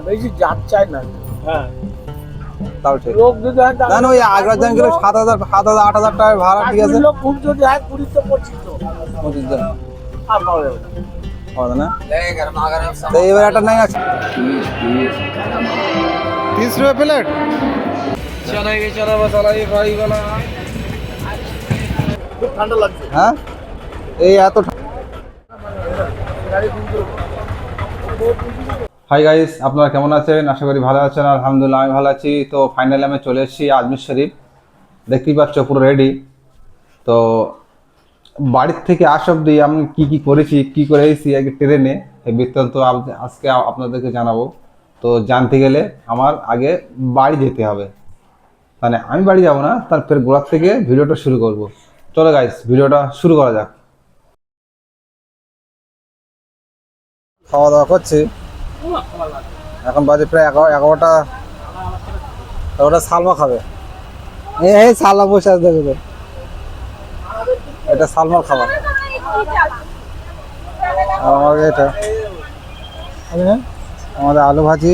বেশি যাত চাই না। হ্যাঁ। তাও ঠিক। লোক যদি হয় তাহলে- না না ওই আগ্রা যান গেলে সাত হাজার সাত হাজার আট হাজার টাকা ভাড়া ঠিক আছে? লোক খুব যদি হয় কুড়ি তো পঁচিশ তো পঁচিশ জন। আর পাবে না। হবে না? তো এবার একটা নাই আছে। তিরিশ রুপে প্লেট খুব ঠান্ডা লাগছে। হ্যাঁ? এই এত হাই গাইস আপনারা কেমন আছেন? আশা করি ভালো আছেন, আলহামদুলিল্লাহ আমি ভালো আছি। তো ফাইনালি আমি চলে এসেছি আজমির শরীফ। দেখতেই পাচ্ছ পুরো রেডি তো বাড়ির থেকে আস অব্দি আমি কী কী করেছি, কী করে এসেছি আগে ট্রেনে এই বৃত্তান্ত আজকে আপনাদেরকে জানাব। তো জানতে গেলে আমার আগে বাড়ি যেতে হবে। মানে আমি বাড়ি যাব না, তারপর গোড়ার থেকে ভিডিওটা শুরু করব। চলো গাইস ভিডিওটা শুরু করা যাক। খাওয়া দাওয়া করছি। এখন বাজে প্রায় এগারো এগারোটা। এগারোটা সালমা খাবে। এই সালমা বসে আছে, দেখো এটা সালমার খাবার। এটা আমাদের আলু ভাজি।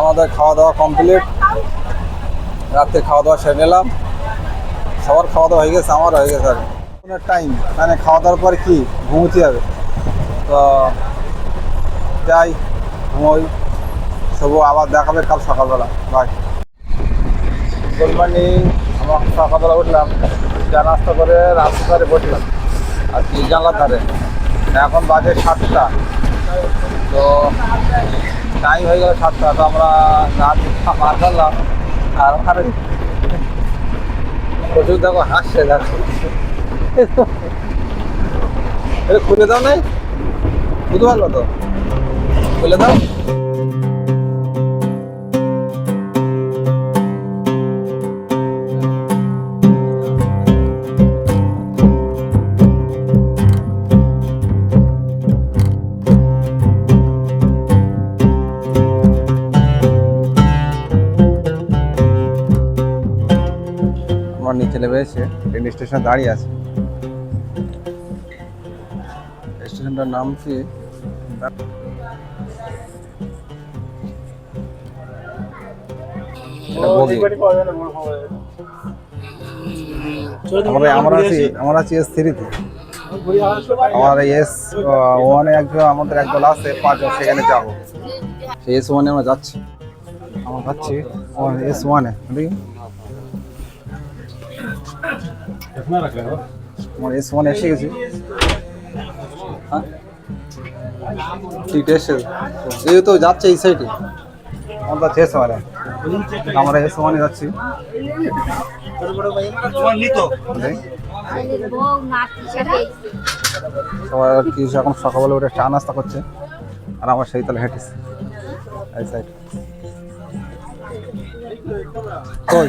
আমাদের খাওয়া দাওয়া কমপ্লিট রাত্রে খাওয়া দাওয়া সেরে নিলাম। সবার খাওয়া দাওয়া হয়ে গেছে আমার হয়ে গেছে আর কোনো টাইম মানে খাওয়া দাওয়ার পর কি ঘুমোতে হবে? তো যাই, ঘুমোই। সবু আবার দেখাবে কাল সকালবেলা। বাই গুড মর্নিং আমরা সকালবেলা উঠলাম চা নাস্তা করে রাস্তার ধারে বসলাম, আর কি জানলার ধারে। এখন বাজে সাতটা। তো টাইম হয়ে গেল সাতটা, তো আমরা রাত মার ধরলাম। আর ওখানে প্রচুর দেখো হাসছে দেখো। খুলে দাও নাই? বুঝতে পারল তো। খুলে দাও। নিচে নেমে এসে ট্রেন স্টেশনে দাঁড়িয়ে আছে। স্টেশনটার নাম কি? আমরা আমরা আছি এস ওয়ানে একজন, আমাদের পাঁচজন যাব। এস ওয়ানে আমরা যাচ্ছি। আমরা যাচ্ছি এস ওয়ানে আমার এস ওয়ান এসে গেছি। হ্যাঁ? সিট এসে এই তো যাচ্ছে এই সাইডে আমরা যাচ্ছি এস ওয়ানে আমরা এস ওয়ানে যাচ্ছি। সবাই আর কি এখন সকালবেলা উঠে চা নাস্তা করছে। আর আমার সেই তালে হেঁটেছে। এই সাইড কই?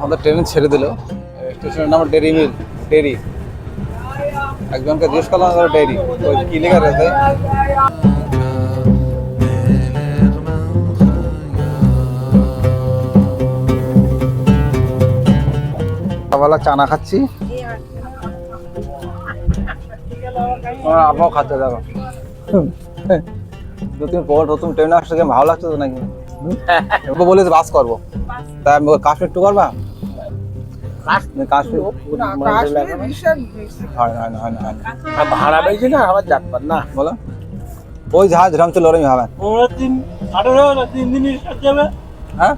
আমাদের ট্রেনে ছেড়ে দিল। স্টেশনের নাম ডেরি মিল, ডেরি। একজনকে জিজ্ঞেস করলাম ডেরি? ওই কি লেখা রয়েছে? সকালবেলা চানা খাচ্ছি। আমার আব্বাও খাচ্ছে দেখো। তিন পর নতুন ট্রেনে আসছে কেমন ভালো লাগছে তো নাকি? ওকে বলেছে বাস করব। তাই আমি কাশ্মীর টু করবা। হয় হয় হয় ভাড়া বেশি না আবার যাত্রার না? বলো। ওই জাহাজ রামচল ওরম হবে। তিন তিন দিন যাবে? হ্যাঁ?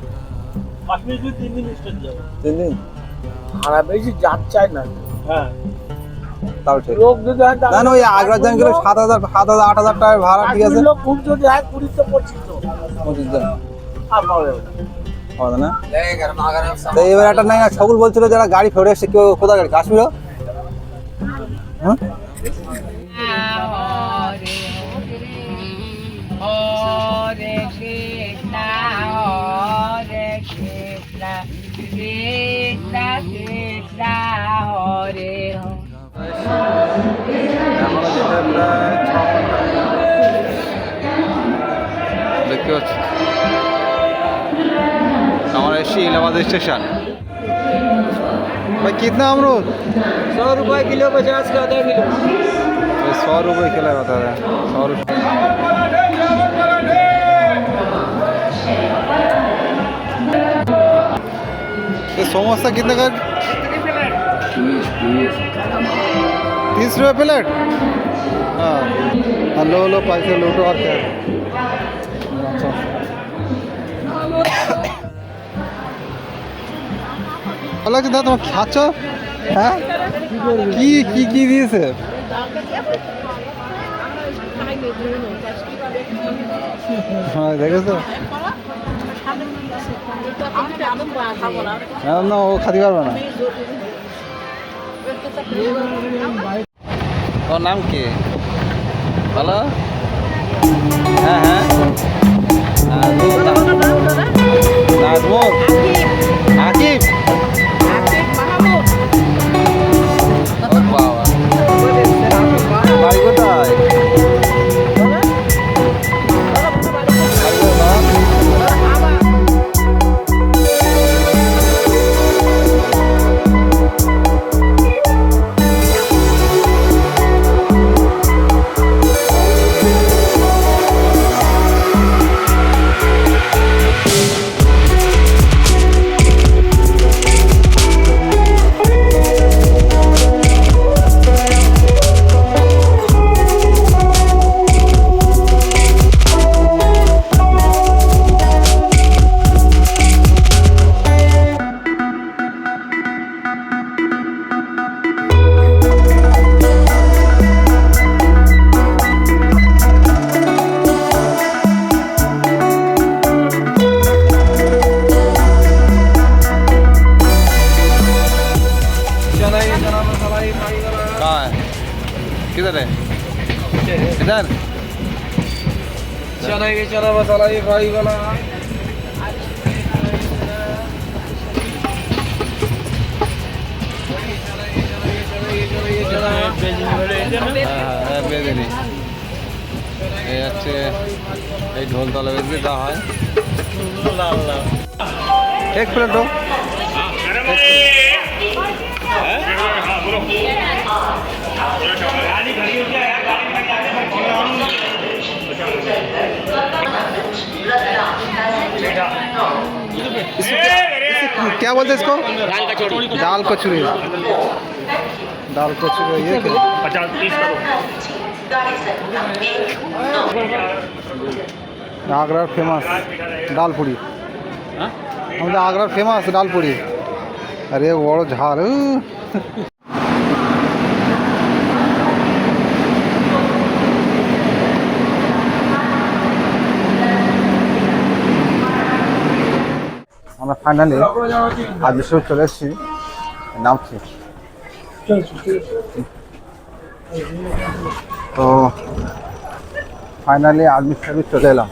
কাশ্মীর তিন দিন তিন দিন? ভাড়া বেশি যাত চাই না। হ্যাঁ। তাও ঠিক। লোক যদি হয় তাহলে- ওই আগ্রার জন গেলে সাত হাজার সাত হাজার আট হাজার টাকা ভাড়া ঠিক আছে। লোক খুব যদি হয় কুড়ি তো পঁচিশ পঁচিশ জন। হবে না। তো এবার একটা নাই সকল বলছিল যারা গাড়ি ফেরে এসছে কেউ কোথায় গাড়ি? কাশ্মীর হ্যাঁ? काशी इलाहाबाद स्टेशन। भाई कितना अमरूद सौ रुपये किलो पचास का आधा किलो। तो सौ रुपये किलो बता रहे सौ रुपये समोसा कितने का? तीस रुपये प्लेट? हाँ।, हाँ। लो लो पैसे लूटो और क्या? अच्छा লাগছে? দাদা, তোমার খাচ্ছ? হ্যাঁ? কি কি কি দিয়েছে? হ্যাঁ না ও খাতে পারবে না। ওর নাম কি? বলো হ্যাঁ হ্যাঁ। इधर चना ये चना मसाला ये फ्राई वाला হ্যাঁ হ্যাঁ বেঁধে এই হচ্ছে এই ঢোলতলা বেঁধে দেওয়া হয় এক প্লেট क्या बोलते इसको? दाल कचौड़ी। दाल कचौड़ी। दाल कचौड़ी ये क्या? पचास करो आगरा फ़ेमस दाल पूड़ी। हाँ? हम तो आगरा फ़ेमस दाल पूड़ी। अरे वो झाल हाँ। ফাইনালি আজ সব চলে এসেছি। নামছি তো ফাইনালি আর্মি সার্ভিস চলে এলাম।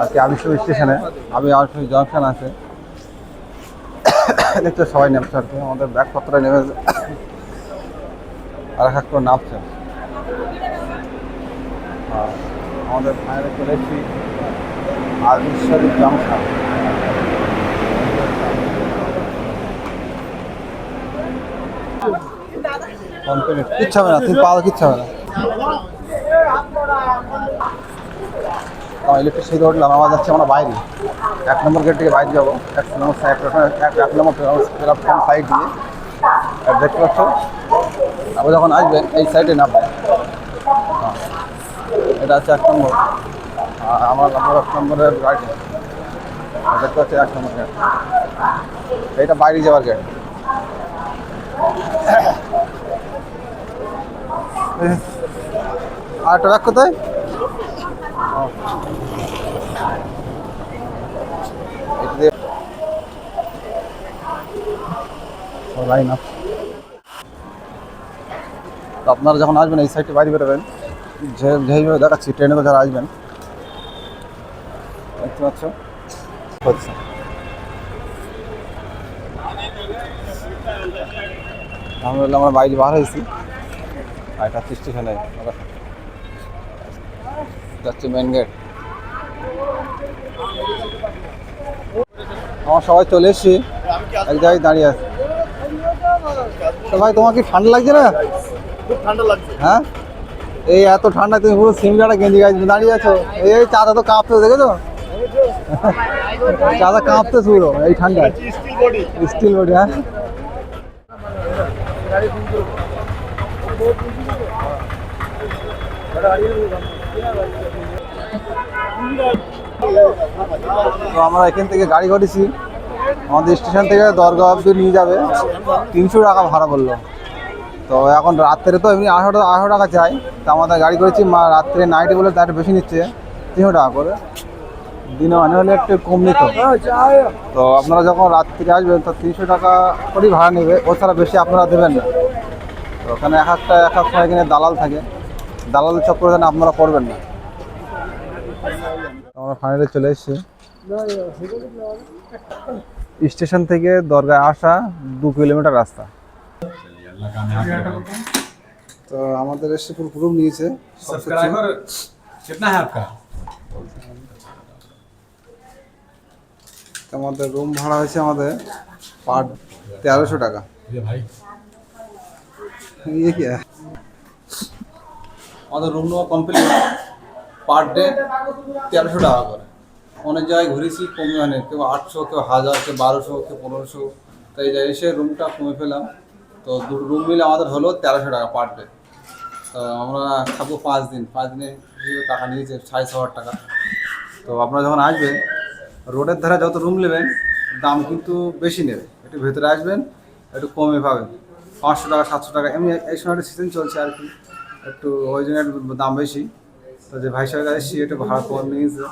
আজকে আর্মি সার্ভিস স্টেশনে আমি আর্মি সার্ভিস জংশন আছে। দেখতে সবাই নেমছে আর কি আমাদের ব্যাগপত্র নেমে আর এক করে নামছে। আমাদের ফাইনালি চলে এসেছি আর্মি সার্ভিস জংশন। কিচ্ছু হবে না, তুমি পাওয়া কিচ্ছু হবে না? ইলেকট্রিক সিঁড়ি উঠলাম আমার যাচ্ছে আমরা বাইরে। এক নম্বর গেট থেকে বাইরে যাব। এক নম্বর এক নম্বর সাইড দিয়ে আর দেখতে পাচ্ছ আবার যখন আসবেন এই সাইডে নামবেন হ্যাঁ। এটা হচ্ছে এক নম্বর। আর আমার নম্বর এক নম্বরের গাড়ি দেখতে পাচ্ছি এক নম্বর গেট এইটা বাইরে যাওয়ার গেট আর ব্যাগ কোথায়? লাইন আপ আপনারা যখন আসবেন, এই সাইডে বাইরে বেরোবেন, যে, যেইভাবে দেখাচ্ছি ট্রেনে করে যারা আসবেন, দেখতে পাচ্ছ? আমরা বাইরে বার হয়েছি। আর এটা হচ্ছে স্টেশনে যাচ্ছে মেন গেট আমার সবাই চলে এসছি। এক জায়গায় দাঁড়িয়ে আছে। তো ভাই তোমার কি ঠান্ডা লাগছে না? খুব ঠান্ডা লাগছে। হ্যাঁ? এই এত ঠান্ডা তুমি পুরো সিমলাটা গেঞ্জি গাছ দাঁড়িয়ে আছো। এই চাঁদা তো কাঁপতে দেখেছ? চাঁদা কাঁপতে পুরো এই বডি স্টিল বডি হ্যাঁ? তো আমরা এখান থেকে গাড়ি করেছি আমাদের স্টেশন থেকে দরগা অব্দি নিয়ে যাবে। তিনশো টাকা ভাড়া বলল। তো এখন রাত্রে তো এমনি আঠারো আঠারো টাকা চাই। তো আমাদের গাড়ি করেছি, মা রাত্রে নাইটে বলে তার বেশি নিচ্ছে। তিনশো টাকা করে। দিনে মানে হলে একটু কম নিত। তো আপনারা যখন রাত্রে আসবেন, তো তিনশো টাকা করেই ভাড়া নেবে। ও ছাড়া বেশি আপনারা দেবেন না। তো ওখানে এক একটা এক এক সময় এখানে দালাল থাকে। দালাল চক্করে যেন আপনারা পড়বেন না তো আমরা ফাইনালি চলে এসেছি স্টেশন থেকে দরগায় আসা দু কিলোমিটার রাস্তা তো আমাদের এসে পুরো গ্রুপ নিয়েছে सब्सक्राइबर कितना है आपका তো আমাদের রুম ভাড়া হয়েছে আমাদের পার তেরোশো টাকা ये भाई ये क्या है আমাদের রুম নেওয়া কমপ্লিট পার ডে তেরোশো টাকা করে। অনেক জায়গায় ঘুরেছি, কমে মানে কেউ আটশো, কেউ হাজার, কেউ বারোশো, কেউ পনেরোশো। তো এই জায়গায় এসে রুমটা কমে পেলাম তো দুটো রুম মিলে আমাদের হলো তেরোশো টাকা পার ডে তো আমরা থাকব পাঁচ দিন। পাঁচ দিনে টাকা নিয়েছে, সাড়ে ছ হাজার টাকা। তো আপনারা যখন আসবেন, রোডের ধারে যত রুম নেবেন, দাম কিন্তু বেশি নেবে। একটু ভেতরে আসবেন, একটু কমে পাবেন। পাঁচশো টাকা, সাতশো টাকা, এমনি এই সময় একটা সিজন চলছে আর কি। একটু ওই জন্য একটু দাম বেশি। তো যে ভাই সাহেব এসেছি, একটু ভাড়া কম নিয়েছে।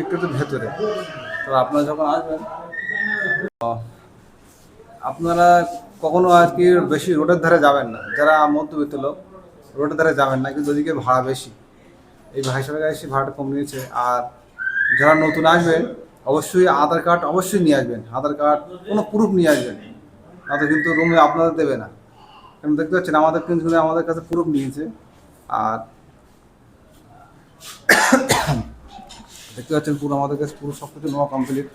একটু তো ভেতরে। তো আপনারা যখন আসবেন, তো আপনারা কখনো আর কি বেশি রোডের ধারে যাবেন না। যারা মধ্যবিত্ত লোক, রোডের ধারে যাবেন না। কিন্তু ওদিকে ভাড়া বেশি। এই ভাই সাহেব এসে ভাড়াটা কম নিয়েছে। আর যারা নতুন আসবেন, অবশ্যই আধার কার্ড অবশ্যই নিয়ে আসবেন। আধার কার্ড কোনো প্রুফ নিয়ে আসবেন নয়তো কিন্তু রুমে আপনাদের দেবে না। কারণ দেখতে পাচ্ছেন আমাদের কিন্তু আমাদের কাছে প্রুফ নিয়েছে। আর দেখতে পাচ্ছেন পুরো আমাদের কাছে পুরো সব কিছু নেওয়া কমপ্লিট